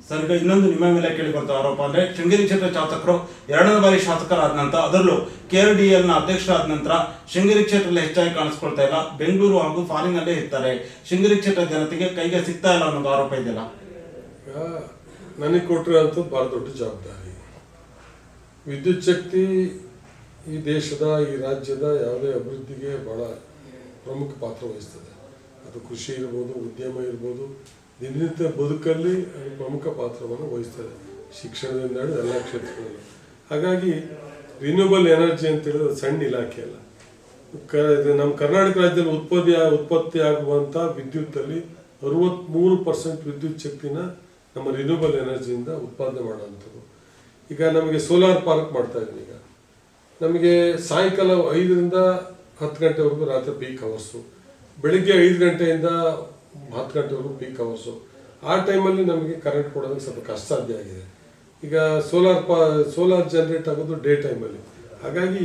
ಸರ್, ಈಗ ಇನ್ನೊಂದು ನಿಮ್ಮ ಮೇಲೆ ಕೇಳಿ ಬರ್ತಾ ಆರೋಪ ಅಂದ್ರೆ ಶೃಂಗೇರಿ ಕ್ಷೇತ್ರ ಶಾಸಕರು ಎರಡನೇ ಬಾರಿ ಶಾಸಕರಾದ ನಂತರ ಅದರಲ್ಲೂ ಕೆ ಆರ್ ಡಿ ಎಲ್ನ ಅಧ್ಯಕ್ಷರಾದ ನಂತರ ಶೃಂಗೇರಿ ಕ್ಷೇತ್ರದಲ್ಲಿ ಹೆಚ್ಚಾಗಿ ಕಾಣಿಸ್ಕೊಳ್ತಾ ಇಲ್ಲ. ಬೆಂಗಳೂರು ಹಾಗೂ ಫಾರಿನ್ ಅಲ್ಲೇ ಇರ್ತಾರೆ. ಶೃಂಗೇರಿ ಕ್ಷೇತ್ರ ಜನತೆಗೆ ಕೈಗೆ ಸಿಗ್ತಾ ಇಲ್ಲ ಅನ್ನೋದು ಆರೋಪ ಇದೆಯಲ್ಲ? ನನಗೆ ಕೊಟ್ಟಿರೋಂಥದ್ದು ಬಹಳ ದೊಡ್ಡ ಜವಾಬ್ದಾರಿ. ವಿದ್ಯುತ್ ಶಕ್ತಿ ಈ ದೇಶದ, ಈ ರಾಜ್ಯದ ಯಾವುದೇ ಅಭಿವೃದ್ಧಿಗೆ ಬಹಳ ಪ್ರಮುಖ ಪಾತ್ರ ವಹಿಸ್ತದೆ. ಅದು ಕೃಷಿ ಇರ್ಬೋದು, ಉದ್ಯಮ ಇರ್ಬೋದು ದಿನನಿತ್ಯ ಬದುಕಲ್ಲಿ ಪ್ರಮುಖ ಪಾತ್ರವನ್ನು ವಹಿಸ್ತದೆ ಶಿಕ್ಷಣದಿಂದ ಹಿಡಿದು ಎಲ್ಲ ಕ್ಷೇತ್ರಗಳಲ್ಲಿ ಹಾಗಾಗಿ ರಿನ್ಯೂಬಲ್ ಎನರ್ಜಿ ಅಂತ ಹೇಳಿದ್ರೆ ಸಣ್ಣ ಇಲಾಖೆ ಅಲ್ಲ. ಇದು ನಮ್ಮ ಕರ್ನಾಟಕ ರಾಜ್ಯದಲ್ಲಿ ಉತ್ಪತ್ತಿ ಉತ್ಪತ್ತಿ ಆಗುವಂಥ ವಿದ್ಯುತ್ತಲ್ಲಿ ಅರವತ್ಮೂರು ಪರ್ಸೆಂಟ್ ವಿದ್ಯುತ್ ಶಕ್ತಿನ ನಮ್ಮ ರಿನ್ಯೂಬಲ್ ಎನರ್ಜಿಯಿಂದ ಉತ್ಪಾದನೆ ಮಾಡುವಂಥದ್ದು. ಈಗ ನಮಗೆ ಸೋಲಾರ್ ಪಾರ್ಕ್ ಮಾಡ್ತಾ ಇದ್ವಿ ಈಗ. ನಮಗೆ ಸಾಯಂಕಾಲ ಐದರಿಂದ ಹತ್ತು ಗಂಟೆವರೆಗೂ ರಾತ್ರಿ ಪೀಕ್ ಅವರ್ಸು ಬೆಳಿಗ್ಗೆ ಐದು ಗಂಟೆಯಿಂದ ಹತ್ತು ಗಂಟೆವರೆಗೂ ಪೀಕ್ ಅವರ್ಸು ಆ ಟೈಮಲ್ಲಿ ನಮಗೆ ಕರೆಂಟ್ ಕೊಡೋದಕ್ಕೆ ಸ್ವಲ್ಪ ಕಷ್ಟ ಸಾಧ್ಯ ಆಗಿದೆ. ಈಗ ಸೋಲಾರ್ ಪಾ ಸೋಲಾರ್ ಜನ್ರೇಟ್ ಆಗೋದು ಡೇ ಟೈಮಲ್ಲಿ ಹಾಗಾಗಿ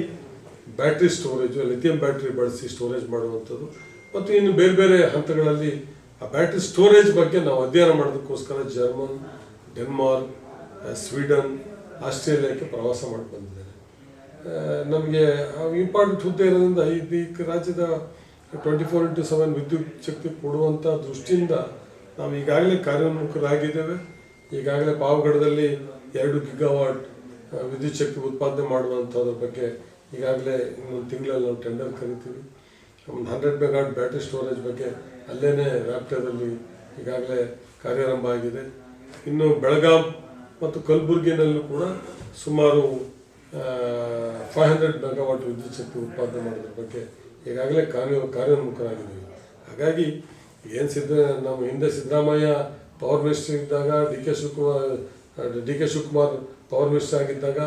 ಬ್ಯಾಟ್ರಿ ಸ್ಟೋರೇಜು ಲಿಥಿಯಂ ಬ್ಯಾಟ್ರಿ ಬಳಸಿ ಸ್ಟೋರೇಜ್ ಮಾಡುವಂಥದ್ದು. ಮತ್ತು ಇನ್ನು ಬೇರೆ ಬೇರೆ ಹಂತಗಳಲ್ಲಿ ಆ ಬ್ಯಾಟ್ರಿ ಸ್ಟೋರೇಜ್ ಬಗ್ಗೆ ನಾವು ಅಧ್ಯಯನ ಮಾಡೋದಕ್ಕೋಸ್ಕರ ಜರ್ಮನ್ ಡೆನ್ಮಾರ್ಕ್ ಸ್ವೀಡನ್ ಆಸ್ಟ್ರೇಲಿಯಾಕ್ಕೆ ಪ್ರವಾಸ ಮಾಡಿ ಬಂದಿದ್ದೇನೆ ನಮಗೆ ಇಂಪಾರ್ಟೆಂಟ್ ಹುದ್ದೆ ಇರೋದ್ರಿಂದ ಈ ರಾಜ್ಯದ ಟ್ವೆಂಟಿ ಫೋರ್ ಇಂಟು ಸೆವೆನ್ ವಿದ್ಯುತ್ ಶಕ್ತಿ ಕೊಡುವಂಥ ದೃಷ್ಟಿಯಿಂದ ನಾವು ಈಗಾಗಲೇ ಕಾರ್ಯೋನ್ಮುಖರಾಗಿದ್ದೇವೆ. ಈಗಾಗಲೇ ಪಾವಗಡದಲ್ಲಿ ಎರಡು ಗಿಗಾವಾಟ್ ವಿದ್ಯುತ್ ಶಕ್ತಿ ಉತ್ಪಾದನೆ ಮಾಡುವಂಥದ್ರ ಬಗ್ಗೆ ಈಗಾಗಲೇ ಇನ್ನೊಂದು ತಿಂಗಳಲ್ಲಿ ನಾವು ಟೆಂಡರ್ ಕರಿತೀವಿ. ಒಂದು ಹಂಡ್ರೆಡ್ ಮೆಗಾಟ್ ಬ್ಯಾಟ್ರಿ ಸ್ಟೋರೇಜ್ ಬಗ್ಗೆ ಅಲ್ಲೇ ರ್ಯಾಪ್ಟದಲ್ಲಿ ಈಗಾಗಲೇ ಕಾರ್ಯಾರಂಭ ಆಗಿದೆ. ಇನ್ನು ಬೆಳಗಾಂ ಮತ್ತು ಕಲಬುರಗಿನಲ್ಲೂ ಕೂಡ ಸುಮಾರು ಫೈವ್ ಹಂಡ್ರೆಡ್ ಮೆಗಾವಾಟ್ ವಿದ್ಯುತ್ ಶಕ್ತಿ ಉತ್ಪಾದನೆ ಮಾಡೋದ್ರ ಬಗ್ಗೆ ಈಗಾಗಲೇ ಕಾರ್ಯ ಕಾರ್ಯೋನ್ಮುಖರಾಗಿದ್ದೀವಿ. ಹಾಗಾಗಿ ಏನು ಸಿದ್ದ, ನಮ್ಮ ಹಿಂದೆ ಸಿದ್ದರಾಮಯ್ಯ ಪವರ್ ಮಿನಿಸ್ಟರ್ ಇದ್ದಾಗ, D K Shivakumar, D K Shivakumar power minister ಆಗಿದ್ದಾಗ,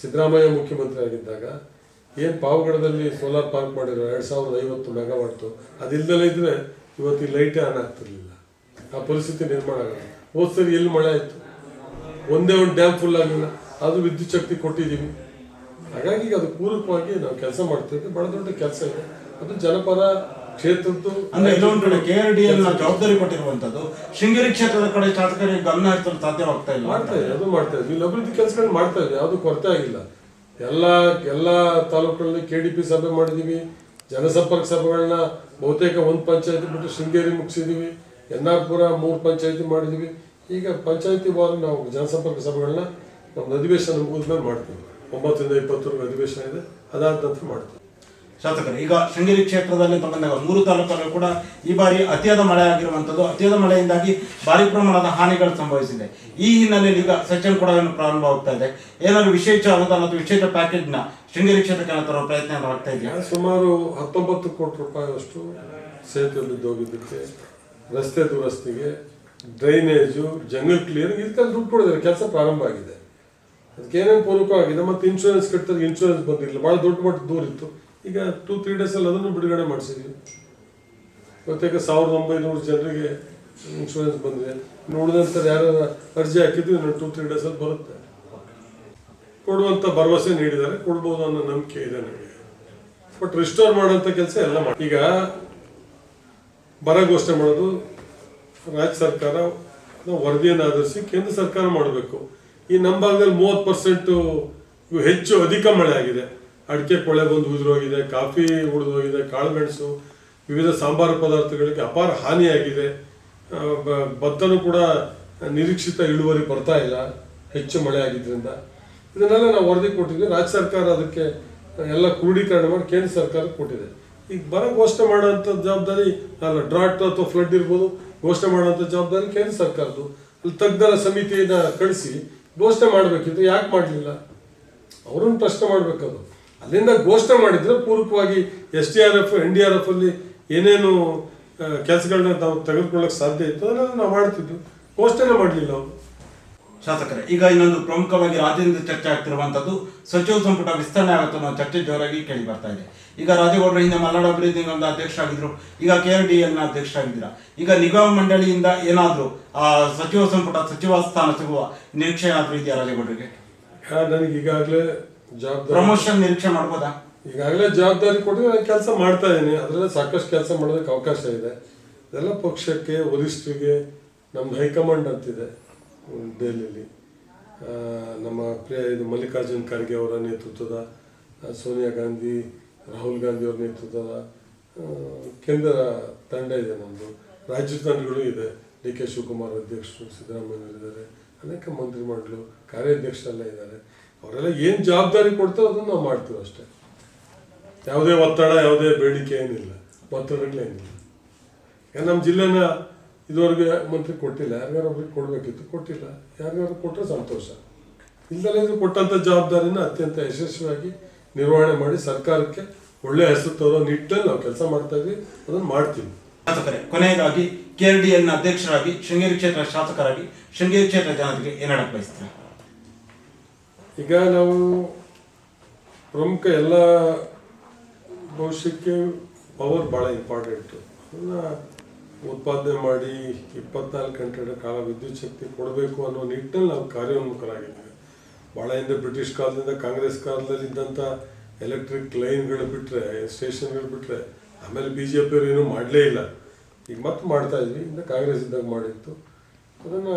ಸಿದ್ದರಾಮಯ್ಯ ಮುಖ್ಯಮಂತ್ರಿ ಆಗಿದ್ದಾಗ, ಏನು ಪಾವಗಡದಲ್ಲಿ ಸೋಲಾರ್ ಪಾರ್ಕ್ ಮಾಡಿರೋ ಎರಡು ಸಾವಿರದ ಐವತ್ತು ಮೆಗಾವಾಟ್ತು ಅದಿಲ್ದಲೇ ಇದ್ದರೆ ಇವತ್ತು ಈ ಲೈಟೇ ಆನ್ ಆಗ್ತಿರಲಿಲ್ಲ. ಆ ಪರಿಸ್ಥಿತಿ ನಿರ್ಮಾಣ ಆಗಲ್ಲ. ಹೋದ್ ಸರಿ ಎಲ್ಲಿ ಮಳೆ ಆಯಿತು? ಒಂದೇ ಒಂದು ಡ್ಯಾಮ್ ಫುಲ್ ಆಗಲಿಲ್ಲ ಅದು ವಿದ್ಯುತ್ ಶಕ್ತಿ ಕೊಟ್ಟಿದ್ದೀವಿ ಹಾಗಾಗಿ ಅದು ಪೂರಕವಾಗಿ ನಾವು ಕೆಲಸ ಮಾಡ್ತೀವಿ ಬಹಳ ದೊಡ್ಡ ಕೆಲಸ ಇದೆ. ಅದು ಜನಪರ ಕ್ಷೇತ್ರದ್ದು ಅಂದ್ರೆ ಇದೊಂದು ಕಡೆ ಕೆ ಆರ್ ಡಿ ಜವಾಬ್ದಾರಿ ಕೊಟ್ಟಿರುವಂತದ್ದು ಶೃಂಗೇರಿ ಕ್ಷೇತ್ರದ ಕಡೆ ಶಾಸಕರಿಗೆ ಗಮನ ಹರಿಸಲು ಸಾಧ್ಯವಾಗ್ತಾ ಇಲ್ಲ ಮಾಡ್ತಾ ಇದೆ ಅದು ಮಾಡ್ತಾ ಇದೆ ಇಲ್ಲಿ ಅಭಿವೃದ್ಧಿ ಕೆಲಸಗಳು ಮಾಡ್ತಾ ಇದೆ ಯಾವುದು ಕೊರತೆ ಆಗಿಲ್ಲ. ಎಲ್ಲ ಎಲ್ಲ ತಾಲೂಕುಗಳಲ್ಲಿ ಕೆ ಡಿ ಪಿ ಸಭೆ ಮಾಡಿದೀವಿ ಜನಸಂಪರ್ಕ ಸಭೆಗಳನ್ನ ಬಹುತೇಕ ಒಂದು ಪಂಚಾಯತಿ ಬಿಟ್ಟು ಶೃಂಗೇರಿ ಮುಗಿಸಿದೀವಿ ಎನ್ ಆರ್ ಪುರ ಮೂರು ಪಂಚಾಯತಿ ಮಾಡಿದೀವಿ. ಈಗ ಪಂಚಾಯತಿ ಬಾಲ್ ನಾವು ಜನಸಂಪರ್ಕ ಸಭೆಗಳನ್ನ ನಮ್ಮ ಅಧಿವೇಶನ ಮುಗಿದ್ಮೇಲೆ ಮಾಡ್ತೀವಿ. ಒಂಬತ್ತರಿಂದ ಇಪ್ಪತ್ತರ ಅಧಿವೇಶನ ಇದೆ ಅದಾದ ನಂತರ ಮಾಡ್ತೀವಿ. ಶಾಸಕರು, ಈಗ ಶೃಂಗೇರಿ ಕ್ಷೇತ್ರದಲ್ಲಿ ತಗೊಂಡಾಗ ಮೂರು ತಾಲೂಕಲ್ಲೂ ಕೂಡ ಈ ಬಾರಿ ಅತಿಯಾದ ಮಳೆ ಆಗಿರುವಂಥದ್ದು. ಅತಿಯಾದ ಮಳೆಯಿಂದಾಗಿ ಭಾರಿ ಪ್ರಮಾಣದ ಹಾನಿಗಳು ಸಂಭವಿಸಿದೆ. ಈ ಹಿನ್ನೆಲೆಯಲ್ಲಿ ಈಗ ಸೆಷನ್ ಕೂಡ ಏನು ಪ್ರಾರಂಭವಾಗ್ತಾ ಇದೆ. ಏನಾದರೂ ವಿಶೇಷ ಅನುದಾನ ಅಥವಾ ವಿಶೇಷ ಪ್ಯಾಕೇಜ್ನ ಶೃಂಗೇರಿ ಕ್ಷೇತ್ರಕ್ಕೆ ತರುವ ಪ್ರಯತ್ನ ಆಗ್ತಾ ಇದೆಯಾ? ಸುಮಾರು ಹತ್ತೊಂಬತ್ತು ಕೋಟಿ ರೂಪಾಯಿಯಷ್ಟು ಸೇತುವೆ ಬಿದ್ದೋಗಿದ್ದಕ್ಕೆ ರಸ್ತೆ ದುರಸ್ತಿಗೆ, ಡ್ರೈನೇಜು ಜಂಗಲ್ ಕ್ಲಿಯರ್ ಇದಕ್ಕೆಲ್ಲ ದುಡ್ಡು ಕೊಡಿದ್ದಾರೆ. ಕೆಲಸ ಪ್ರಾರಂಭ ಆಗಿದೆ. ಅದಕ್ಕೆ ಏನೇನು ಪೂರಕವಾಗಿದೆ? ಮತ್ತು ಇನ್ಶೂರೆನ್ಸ್ ಕಟ್ಟಿದ್ರೆ ಇನ್ಶೂರೆನ್ಸ್ ಬಂದಿರಲಿಲ್ಲ ಭಾಳ ದೊಡ್ಡ ಮಟ್ಟ ದೂರ ಇತ್ತು ಈಗ ಟೂ ತ್ರೀ ಡೇಸಲ್ಲಿ ಅದನ್ನು ಬಿಡುಗಡೆ ಮಾಡಿಸಿದ್ವಿ. ಪ್ರತ್ಯೇಕ ಸಾವಿರದ ಒಂಬೈನೂರು ಜನರಿಗೆ ಇನ್ಶೂರೆನ್ಸ್ ಬಂದಿದೆ. ನೋಡಿದಂಥ ಯಾರು ಅರ್ಜಿ ಹಾಕಿದ್ವಿ ಇನ್ನು ಟೂ ತ್ರೀ ಡೇಸಲ್ಲಿ ಬರುತ್ತೆ. ಕೊಡುವಂಥ ಭರವಸೆ ನೀಡಿದ್ದಾರೆ. ಕೊಡ್ಬೋದು ಅನ್ನೋ ನಂಬಿಕೆ ಇದೆ ನನಗೆ ಬಟ್ ರಿಸ್ಟೋರ್ ಮಾಡೋಂಥ ಕೆಲಸ ಎಲ್ಲ ಮಾಡಿ. ಈಗ ಬರ ಘೋಷಣೆ ಮಾಡೋದು ರಾಜ್ಯ ಸರ್ಕಾರ ವರದಿಯನ್ನು ಆಧರಿಸಿ ಕೇಂದ್ರ ಸರ್ಕಾರ ಮಾಡಬೇಕು. ಈ ನಮ್ಮ ಭಾಗದಲ್ಲಿ ಮೂವತ್ತು ಪರ್ಸೆಂಟು ಹೆಚ್ಚು ಅಧಿಕ ಮಳೆ ಆಗಿದೆ. ಅಡಿಕೆ ಕೊಳೆ ಬಂದು ಉದುರೋಗಿದೆ, ಕಾಫಿ ಉಳಿದೋಗಿದೆ ಕಾಳುಮೆಣಸು ವಿವಿಧ ಸಾಂಬಾರು ಪದಾರ್ಥಗಳಿಗೆ ಅಪಾರ ಹಾನಿಯಾಗಿದೆ. ಭತ್ತನೂ ಕೂಡ ನಿರೀಕ್ಷಿತ ಇಳುವರಿ ಬರ್ತಾ ಇಲ್ಲ, ಹೆಚ್ಚು ಮಳೆ ಆಗಿದ್ದರಿಂದ ಇದನ್ನೆಲ್ಲ ನಾವು ವರದಿ ಕೊಟ್ಟಿದ್ವಿ. ರಾಜ್ಯ ಸರ್ಕಾರ ಅದಕ್ಕೆ ಎಲ್ಲ ಕ್ರೋಢೀಕರಣ ಮಾಡಿ ಕೇಂದ್ರ ಸರ್ಕಾರ ಕೊಟ್ಟಿದೆ. ಈಗ ಬರ ಘೋಷಣೆ ಮಾಡೋಂಥ ಜವಾಬ್ದಾರಿ ಅಲ್ಲ ಡ್ರಾಟ್ ಅಥವಾ ಫ್ಲಡ್ ಇರ್ಬೋದು, ಘೋಷಣೆ ಮಾಡೋಂಥ ಜವಾಬ್ದಾರಿ ಕೇಂದ್ರ ಸರ್ಕಾರದ್ದು. ಅಲ್ಲಿ ತಜ್ಞರ ಸಮಿತಿಯನ್ನ ಕಳಿಸಿ ಘೋಷಣೆ ಮಾಡಬೇಕಿತ್ತು ಯಾಕೆ ಮಾಡಲಿಲ್ಲ? ಅವ್ರನ್ನ ಪ್ರಶ್ನೆ ಮಾಡ್ಬೇಕದು. ಅಲ್ಲಿಂದ ಘೋಷಣೆ ಮಾಡಿದ್ರೆ. ಪೂರಕವಾಗಿ S D R F N D R F ಅಲ್ಲಿ ಏನೇನು ಕೆಲಸಗಳನ್ನ ನಾವು ತೆಗೆದುಕೊಳ್ಳೋಕೆ ಸಾಧ್ಯ ಇತ್ತು ಅದನ್ನು ನಾವು ಮಾಡ್ತಿದ್ವಿ ಘೋಷಣೆ ಮಾಡಲಿಲ್ಲ ಅವರು. ಶಾಸಕರೇ ಈಗ ಇನ್ನೊಂದು ಪ್ರಮುಖವಾಗಿ ರಾಜ್ಯದಿಂದ ಚರ್ಚೆ ಆಗ್ತಿರುವಂತದ್ದು ಸಚಿವ ಸಂಪುಟ ವಿಸ್ತರಣೆ ಆಗುತ್ತೆ ಅನ್ನೋ ಚರ್ಚೆ ಜೋರಾಗಿ ಕೇಳಿ ಬರ್ತಾ ಇದೆ. ಈಗ ರಾಜಗೌಡರ ಹಿಂದೆ ಮಲ್ನಾಡು ಅಭಿವೃದ್ಧಿ ನಿಗಮದ ಅಧ್ಯಕ್ಷರಾಗಿದ್ರು ಈಗ ಕೆ ಆರ್ ಡಿ ಎಲ್ನ ಅಧ್ಯಕ್ಷ ಆಗಿದ್ದೀರಾ ಈಗ ನಿಗಮ ಮಂಡಳಿಯಿಂದ ಏನಾದರೂ ಆ ಸಚಿವ ಸಂಪುಟ ಸಚಿವ ಸ್ಥಾನ ಸಿಗುವ ನಿರೀಕ್ಷೆ ಏನಾದ್ರು ಇದೆಯಾ ರಾಜಗೌಡರಿಗೆ ನನಗೆ ಈಗಾಗಲೇ ಪ್ರಮೋಷನ್ ನಿರೀಕ್ಷೆ ಮಾಡ್ಬೋದಾ? ಈಗಾಗಲೇ ಜವಾಬ್ದಾರಿ ಕೊಟ್ಟಿದ್ರೆ ನಾನು ಕೆಲಸ ಮಾಡ್ತಾ ಇದ್ದೀನಿ ಅದರಲ್ಲೇ ಸಾಕಷ್ಟು ಕೆಲಸ ಮಾಡೋದಕ್ಕೆ ಅವಕಾಶ ಇದೆ. ಎಲ್ಲ ಪಕ್ಷಕ್ಕೆ ವರಿಷ್ಠರಿಗೆ ನಮ್ಮ ಹೈಕಮಾಂಡ್ ಅಂತಿದೆ ದೆಹಲಿಯಲ್ಲಿ. ನಮ್ಮ ಪ್ರಿಯ ಇದು ಮಲ್ಲಿಕಾರ್ಜುನ್ ಖರ್ಗೆ ಅವರ ನೇತೃತ್ವದ ಸೋನಿಯಾ ಗಾಂಧಿ ರಾಹುಲ್ ಗಾಂಧಿ ಅವರ ನೇತೃತ್ವದ ಕೇಂದ್ರ ತಂಡ ಇದೆ ನಮ್ಮದು ರಾಜ್ಯ ತಂಡಗಳು ಇದೆ. ಡಿ ಕೆ ಶಿವಕುಮಾರ್ ಅಧ್ಯಕ್ಷರು ಸಿದ್ದರಾಮಯ್ಯ ಇದ್ದಾರೆ ಅನೇಕ ಮಂತ್ರಿಮಂಡಲು ಕಾರ್ಯಾಧ್ಯಕ್ಷರೆಲ್ಲ ಇದ್ದಾರೆ. ಅವರೆಲ್ಲ ಏನು ಜವಾಬ್ದಾರಿ ಕೊಡ್ತಾರೋ ಅದನ್ನು ನಾವು ಮಾಡ್ತೀವಿ ಅಷ್ಟೇ. ಯಾವುದೇ ಒತ್ತಡ, ಯಾವುದೇ ಬೇಡಿಕೆ ಏನಿಲ್ಲ. ಒತ್ತಡಗಳೇನಿಲ್ಲ ಯಾಕೆ ನಮ್ಮ ಜಿಲ್ಲೆನ ಇದುವರೆಗೆ ಮಂತ್ರಿ ಕೊಟ್ಟಿಲ್ಲ. ಯಾರಿಗಾರು ಒಬ್ರಿಗೆ ಕೊಡಬೇಕಿತ್ತು, ಕೊಟ್ಟಿಲ್ಲ. ಯಾರಿಗಾರು ಕೊಟ್ಟರೆ ಸಂತೋಷ. ಇಲ್ಲದಲ್ಲೇ ಕೊಟ್ಟಂಥ ಜವಾಬ್ದಾರಿನ ಅತ್ಯಂತ ಯಶಸ್ವಿಯಾಗಿ ನಿರ್ವಹಣೆ ಮಾಡಿ ಸರ್ಕಾರಕ್ಕೆ ಒಳ್ಳೆ ಹೆಸರು ತರೋ ನಿಟ್ಟಲ್ಲಿ ನಾವು ಕೆಲಸ ಮಾಡ್ತಾ ಇದ್ವಿ. ಅದನ್ನು ಮಾಡ್ತೀವಿ. ಶಾಸಕರೇ, ಕೊನೆಯದಾಗಿ ಕೆ ಆರ್ ಡಿ ಎನ್ ಅಧ್ಯಕ್ಷರಾಗಿ ಶೃಂಗೇರಿ ಕ್ಷೇತ್ರ ಶಾಸಕರಾಗಿ ಶೃಂಗೇರಿ ಕ್ಷೇತ್ರ ಜನತೆಗೆ ಏನಾಡಕ್ಕೆ ಬಯಸ್ತೀರಾ? ಈಗ ನಾವು ಪ್ರಮುಖ ಎಲ್ಲ ಭವಿಷ್ಯಕ್ಕೆ ಪವರ್ ಭಾಳ ಇಂಪಾರ್ಟೆಂಟು ಅದನ್ನು ಉತ್ಪಾದನೆ ಮಾಡಿ ಇಪ್ಪತ್ನಾಲ್ಕು ಗಂಟೆಗಳ ಕಾಲ ವಿದ್ಯುತ್ ಶಕ್ತಿ ಕೊಡಬೇಕು ಅನ್ನೋ ನಿಟ್ಟಿನಲ್ಲಿ ನಾವು ಕಾರ್ಯೋನ್ಮುಖರಾಗಿದ್ದೀವಿ. ಭಾಳ ಹಿಂದೆ ಬ್ರಿಟಿಷ್ ಕಾಲದಿಂದ ಕಾಂಗ್ರೆಸ್ ಕಾಲದಲ್ಲಿ ಇದ್ದಂಥ ಎಲೆಕ್ಟ್ರಿಕ್ ಲೈನ್ಗಳು ಬಿಟ್ಟರೆ ಸ್ಟೇಷನ್ಗಳು ಬಿಟ್ಟರೆ ಆಮೇಲೆ ಬಿ ಜೆ ಪಿಯವರು ಏನೂ ಮಾಡಲೇ ಇಲ್ಲ. ಈಗ ಮತ್ತೆ ಮಾಡ್ತಾ ಇದ್ವಿ, ಇನ್ನು ಕಾಂಗ್ರೆಸ್ ಇದ್ದಾಗ ಮಾಡಿತ್ತು. ಅದನ್ನು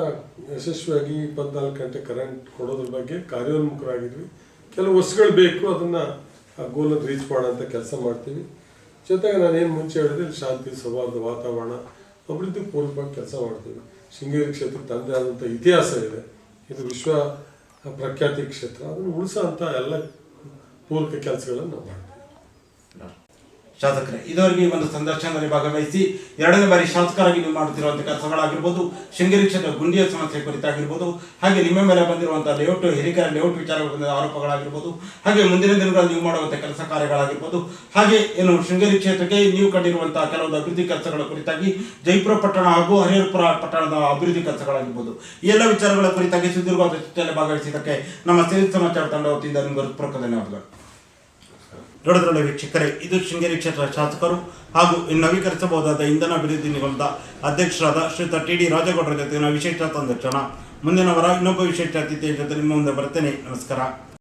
ಯಶಸ್ವಿಯಾಗಿ ಇಪ್ಪತ್ನಾಲ್ಕು ಗಂಟೆ ಕರೆಂಟ್ ಕೊಡೋದ್ರ ಬಗ್ಗೆ ಕಾರ್ಯೋನ್ಮುಖರಾಗಿದ್ವಿ. ಕೆಲವು ವಸ್ತುಗಳು ಬೇಕು ಅದನ್ನು ಗೋಲನ್ನು ರೀಚ್ ಮಾಡೋಂಥ ಕೆಲಸ ಮಾಡ್ತೀವಿ. ಜೊತೆಗೆ ನಾನೇನು ಮುಂಚೆ ಹೇಳಿದ್ರೆ ಶಾಂತಿ, ಸೌಹಾರ್ದ ವಾತಾವರಣ, ಅಭಿವೃದ್ಧಿ ಪೂರ್ವಕವಾಗಿ ಕೆಲಸ ಮಾಡ್ತೀವಿ. ಶೃಂಗೇರಿ ಕ್ಷೇತ್ರ ತಂದೆ ಆದಂಥ ಇತಿಹಾಸ ಇದೆ. ಇದು ವಿಶ್ವ ಪ್ರಖ್ಯಾತಿ ಕ್ಷೇತ್ರ. ಅದನ್ನು ಉಳಿಸೋ ಅಂಥ ಎಲ್ಲ ಪೂರಕ ಕೆಲಸಗಳನ್ನು ನಾವು ಮಾಡ್ತೀವಿ. ಶಾಸಕರೇ, ಇದುವರೆಗೆ ಒಂದು ಸಂದರ್ಶನದಲ್ಲಿ ಭಾಗವಹಿಸಿ ಎರಡನೇ ಬಾರಿ ಶಾಸಕರಾಗಿ ನೀವು ಮಾಡುತ್ತಿರುವಂತಹ ಕೆಲಸಗಳಾಗಿರ್ಬೋದು, ಶೃಂಗೇರಿ ಕ್ಷೇತ್ರ ಗುಂಡಿಯ ಸಮಸ್ಯೆ ಕುರಿತಾಗಿರ್ಬೋದು, ಹಾಗೆ ನಿಮ್ಮ ಮೇಲೆ ಬಂದಿರುವಂತಹ ಲೇಔಟ್ ಹಿರಿಕರ ಲೇಔಟ್ ವಿಚಾರ ಬಂದ ಆರೋಪಗಳಾಗಿರ್ಬೋದು, ಹಾಗೆ ಮುಂದಿನ ದಿನಗಳಲ್ಲಿ ನೀವು ಮಾಡುವಂತಹ ಕೆಲಸ ಕಾರ್ಯಗಳಾಗಿರ್ಬೋದು, ಹಾಗೆ ಏನು ಶೃಂಗೇರಿ ಕ್ಷೇತ್ರಕ್ಕೆ ನೀವು ಕಂಡಿರುವಂತಹ ಕೆಲವೊಂದು ಅಭಿವೃದ್ಧಿ ಕೆಲಸಗಳ ಕುರಿತಾಗಿ ಜೈಪುರ ಪಟ್ಟಣ ಹಾಗೂ ಹರಿಹರಪುರ ಪಟ್ಟಣದ ಅಭಿವೃದ್ಧಿ ಕೆಲಸಗಳಾಗಿರ್ಬೋದು. ಈ ಎಲ್ಲ ವಿಚಾರಗಳ ಕುರಿತಾಗಿ ಸುದೀರ್ಘವಾದ ಚರ್ಚೆಯಲ್ಲಿ ಭಾಗವಹಿಸಿದ್ದಕ್ಕೆ ನಮ್ಮ ಸಿರಿ ಸಮಾಚಾರ ತಂಡ ವತಿಯಿಂದ ನಿಮಗೆ ಹೃತ್ಪೂರ್ವಕ ಧನ್ಯವಾದಗಳು. ನೋಡಿದ್ರಲ್ಲ ಚಿಕ್ಕರೆ ಇದು ಶೃಂಗೇರಿ ಕ್ಷೇತ್ರ ಶಾಸಕರು ಹಾಗೂ ನವೀಕರಿಸಬಹುದಾದ ಇಂಧನ ಅಭಿವೃದ್ಧಿ ನಿಗಮದ ಅಧ್ಯಕ್ಷರಾದ ಶ್ರೀತ ಟಿ ಡಿ ರಾಜಗೌಡರ ಜೊತೆಗಿನ ವಿಶೇಷ ಸಂದರ್ಶನ ಮುಂದಿನ ವಾರ ಇನ್ನೊಬ್ಬ ವಿಶೇಷ ಅತಿಥಿಯ ಜೊತೆ ನಿಮ್ಮ ಮುಂದೆ ಬರ್ತೇನೆ ನಮಸ್ಕಾರ.